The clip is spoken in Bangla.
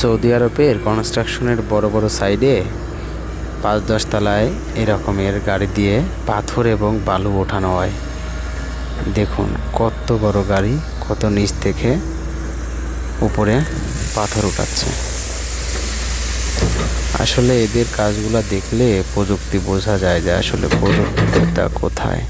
সৌদি আরবের কনস্ট্রাকশনের বড় বড় সাইডে পাঁচ দশ তলায় এরকমের গাড়ি দিয়ে পাথর এবং বালু ওঠানো হয়। দেখুন কত বড় গাড়ি, কত নিচ থেকে উপরে পাথর উঠাচ্ছে। আসলে এদের কাজগুলো দেখলে প্রযুক্তি বোঝা যায় যে আসলে প্রযুক্তিটা কোথায়।